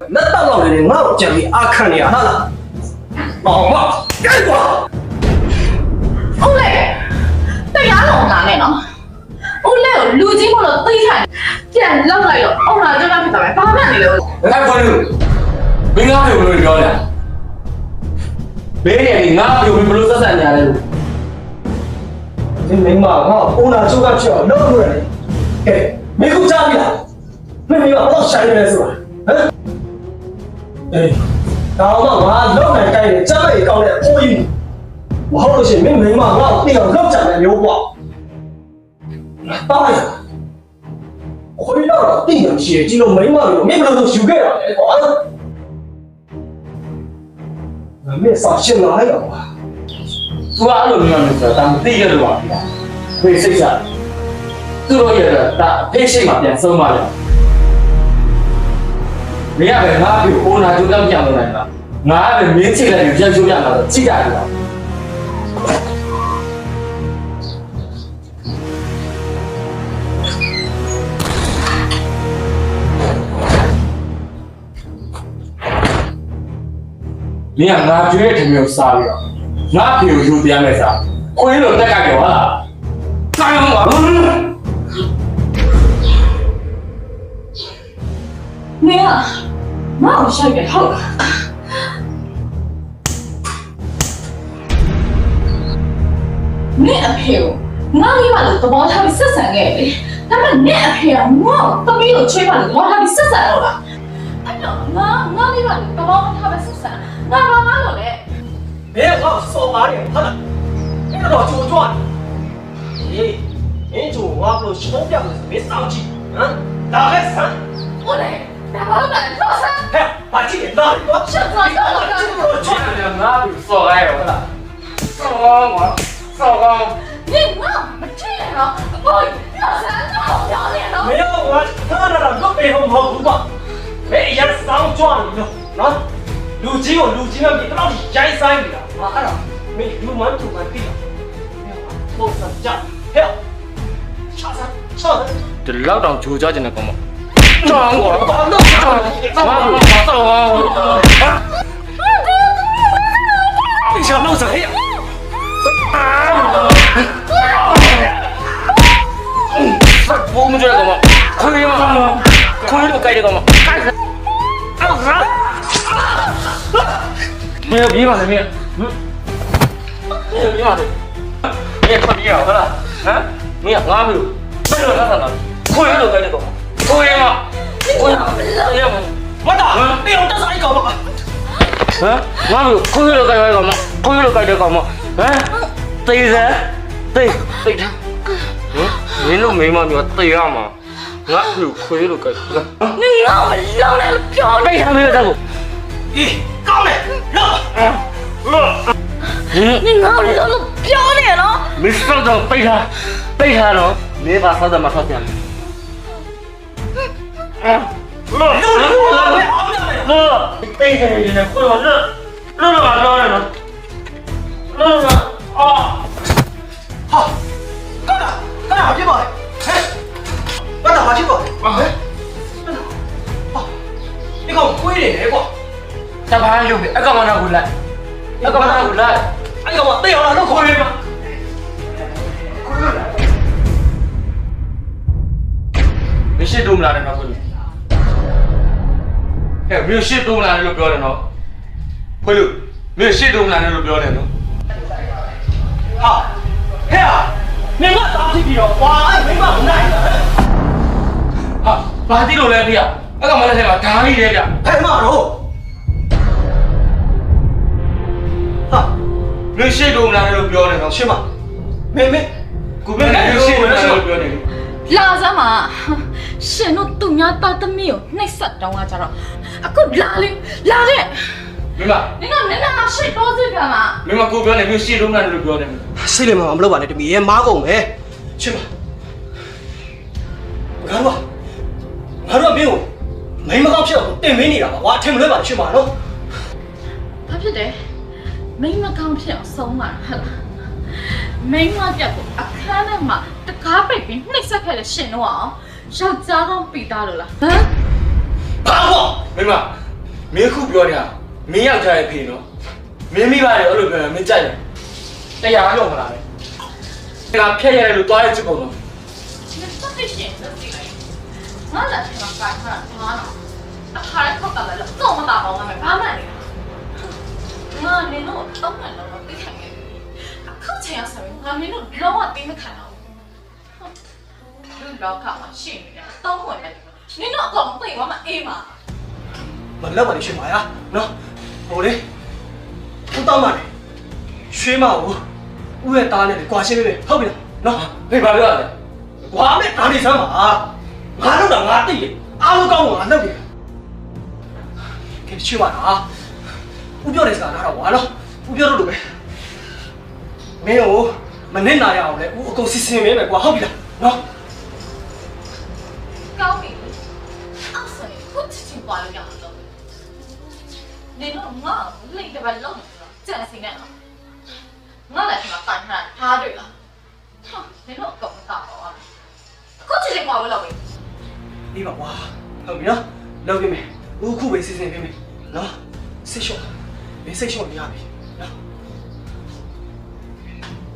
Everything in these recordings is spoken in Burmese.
လက်တော့လောက်နေငါ့ကိုကြံပြီးအခန့်နေရဟာလားအောင်မကြိုက်ကွာဦးလေးတရားလုံးလာနဲ့နော်ဦးလေးကိုလူကြီးမို့လို့သိထိုင်ပြန်လောက်လိုက်တော့အောင်လာကြတော့ဖြစ်သွားမယ်ဘာမှမနေလို့ငါခေါ်လို့မင်းငါ့ကိုဘယ်လိုပြောလဲဘေးနေငါ့ကိုဘယ်လိုဆက်ဆံနေရလဲလို့ဒီမိမငါ့ကိုပုံနာချုပ်ကချောက်လို့လို့ရတယ်ကဲမင်းခုကြားပြီလားမင်းမတော့ဆိုင်နေလဲဆိုတာဟမ် အေးဒါတော့ငါလောက်နိုင်တိုင်းနဲ့ကြားလိုက်ကောင်းတဲ့အိုးကြီးမဟုတ်လို့ရှိရင်မင်းမိမငါ့ကိုသိအောင်လောက်ကြတယ်မျိုးပေါ့တားရခွေးတော့တိရရှိကြည့်လို့မိမလို့မင်းဘယ်လိုလုပ်ယူခဲ့ရလဲကွာငါမင်းစာရှင်းလာရပါသူကအဲ့လိုမျိုးမျိုးဆိုတာမသိရလို့ပါဗျာဖေးစိတ်ချသူတို့ရဲ့ဒါဖေးရှိမှပြန်ဆုံးပါလေ မင်းကပဲငါ့ကိုအိုနာကျိုးတော့ပြန်လို့နိုင်လားငါကပဲမင်းချိလိုက်ပြီးပြန်ချိုးပြန်လာတော့ကြည့်ရတယ်လားမင်းကငါကြွေးတဲ့မျိုးစားပြီးတော့ငါဖေကိုယူပြန်မယ်စားခွေးလိုတက်ကကြော်ဟာလားဆိုင်အောင်ပါမင်းက မအောင်ရှိုက်တယ်ဟုတ်လားမင်းအဖေကိုငါမိမလို့သဘောထားပြီးဆက်ဆံခဲ့တယ်ဒါပေမဲ့နင့်အဖေကငါ့ကိုသမီးကိုချွေးပါလို့သဘောထားပြီးဆက်ဆံတော့လားအဲ့တော့ငါငါမိမလို့သဘောထားပြီးဆက်ဆံငါဘာမှလို့လဲမင်းကစော်ပါတယ်ဟုတ်လားမင်းတော့ကြိုကြွတယ်ဟေးမင်းကြိုဝါဘလို့ရှုံးပြလို့မင်းစောင့်ကြည့်ဟမ်ဒါလည်းဆန်းဟုတ်တယ် 板，老三， ဟဲ့ဘာကြည့်လဲဒါကွာ 上床上了， ချွတ်တယ်ငါ့ကိုစော်ရဲဟုတ်လားစော်ကောင်းကွာစော်ကောင်း 你妈没这样了，我老三好不要脸 မ 了， င်းကထားရတာတော့ပေဟုတ်မဟုတ်ဘူးကွာမင်းအရင်စောင့်ကြွနေလို့နော်လူကြီးကိုလူကြီးမပြီးတော့ရိုင်းဆိုင်နေတာဟာအဲ့ဒါမင်းလူမန်တူမတိလားပုံစံကြဟဲ့ချာစားချာစား ဒီလောက်တောင်ဂျိုကြကျင်တဲ့ကောင်မ 撞我！弄死我！撞我！撞我！啊！为啥弄成这样？啊！我们就来干嘛？可以吗？可以不改这个吗？开始！开始！没有比方的没有，嗯，没有比方的，你也看比方的，好了，啊？没有，俺没有，没有，那咋弄？可以不改这个吗？可以吗？ ဟမ်ငါ့ကိုခွေးလိုကြိုက်ရဲကောင်မခွေးလိုကြိုက်တဲ့ကောင်မဟမ်တေးစဲတေးတေးတာဟမ်မင်းတို့မိန်းမမျိုးတေးရမှာငါ့ကိုခွေးလိုကြိုက်နင်တော့လောင်းလဲပြောတေးရမေးတဲ့ကိုအေးကောင်းလေလောလောနင်တော့လောင်းပြောနေနော်မစ္စတာတော့ပိတ်ထားပိတ်ထားတော့မင်းပါဆောက်တယ်မဆောက်ပြန်ဘူး 那那那那，你背着你的会玩那那那玩那呢？那那啊，好，干了干了，好去吧，哎，干了好去吧，哎，干了，好，你给我跪着来过，下班就别，哎干嘛那回来？哎干嘛那回来？哎干嘛？对了，那跪吧。没事，都没来的那回来。 အဲမင်းရှစ်တုံးလာတယ်လို့ပြောတယ်နော်ဖွေလို့မင်းရှစ်တုံးလာတယ်လို့ပြောတယ်နော်ဟာဟဲ့နင်ကသားကြည့်ပြီးတော့ကွာအဲ့မိမမနိုင်ဟာဘာကြည့်လို့လဲဖေကအဲ့ကမလည်းဆိုင်မှာဓာကြီးတယ်ဗျဟဲ့မတော့ဟာမင်းရှစ်တုံးလာတယ်လို့ပြောတယ်နော်ရှင်းပါမင်းမင်းကိုမင်းရှစ်တုံးလာတယ်လို့ပြောတယ်လာစမ်းပါ ရှင်တို့သူများသားသမီးကိုနှိပ်စက်တောင်းတာကြတော့အခုလာလေလာလေလူလာနင်ကနင်ကရှစ်တော့စစ်ပြန်မှာမင်းကကိုပြောနေမျိုးရှစ်လုံးနဲ့လို့ပြောတယ်မင်းစိတ်လည်းမမလုပ်ပါနဲ့တမီးရဲမားကုန်ပဲရှင်းပါဘာလို့ဘာလို့မင်းကိုမိမကောက်ဖြစ်အောင်တင်မင်းနေတာပါကွာထင်မလွဲပါရှင်းပါနော်ဘာဖြစ်တယ်မိမကောက်ဖြစ်အောင်ဆုံးပါဟုတ်လားမိမပြတ်ကိုအခန်းထဲမှာတကားပိတ်ပြီးနှိပ်စက်ခဲ့တဲ့ရှင်တော့အောင် ယောက်ျားကောင်ပီတာလို့လားဟမ်ဘာပေါ့မိမမင်းခုပြောနေတာမင်းယောက်ျားရဲ့ဖေနော်မင်းမိဘတွေအဲ့လိုပြောရင်မင်းကြိုက်တယ်တရားလုံးမလားလေဒါဖျက်ရတယ်လို့တွားရချစ်ကုန်တော့မစက်ဖြစ်ရှင်လို့ပြောလိုက်ငါလည်းပြန်ပါခါဘာနော်အခါရက်ခောက်တာလည်းတော့မပါပါဘူးငါဘာမှမနေငါနင်တို့တော့မှလုံးဝသိခံနေတယ်အခုချိန်ရဆယ်ငါနင်တို့လုံးဝသိမခံတော့ လူလောကမှာရှိနေတာတောင်းဝင်မယ်နင်တို့အကောင်ပိတ်သွားမှအေးမှာမလောက်ပါနဲ့ရွှေမရနော်ဟိုလေဦးတောင်းပါနဲ့ရွှေမကိုဦးရဲ့သားနဲ့ကွာရှင်းပေးမယ်ဟုတ်ပြီလားနော်ဟေးဘာပြောရလဲကွာမဲ့ဒါနေစမ်းပါငါတို့ကငါတိတယ်အားလုံးကောင်းအောင်ငါလုပ်တယ်ခင်ရွှေမလားဦးပြောတဲ့စကားနားတော့ဝါနော်ဦးပြောလို့လို့ပဲမင်းကိုမနစ်နာရအောင်လေဦးအကုန်စီစဉ်ပေးမယ်ကွာဟုတ်ပြီလားနော် ကောင်းပြီအောက်ဆိုင်ကိုချစ်ချင်ပါလို့ရအောင်လုပ်နေတော့ငါလိတ်တစ်ပတ်လုံးကြံစင်နေတော့ငါလည်းဒီမှာပန်ထားထားတွေ့လားဟာနေတော့ကောင်းတာပါကိုချစ်ချင်ပါလို့လုပ်ပြီဒီပါကွာဟုတ်ပြီနော်လုပ်ပြီမယ်ဦးခုပဲစီစဉ်ပြီမယ်နော်ဆိတ်လျှော့မင်းဆိတ်လျှော့နေရပြီနော်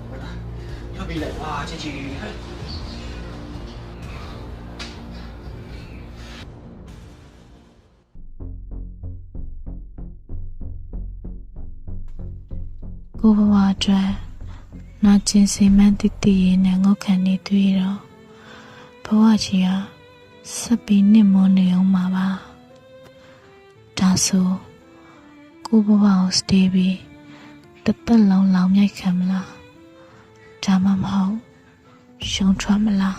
ဟုတ်တာလုပ်ပြီလေဟာချစ်ချင် ကိုဘဝအတွက်နာကျင်စိမ်မှန်းတိတိရေနဲ့ငုတ်ခံနေတွေ့တော့ဘဝကြီးဟာဆက်ပြီးနစ်မွနေအောင်မှာပါဒါဆိုကိုဘဝကိုစတေးပြီးတစ်သက်လုံးလောင်မြိုက်ခံမလားဒါမှမဟုတ်ရှုံးထွက်မလား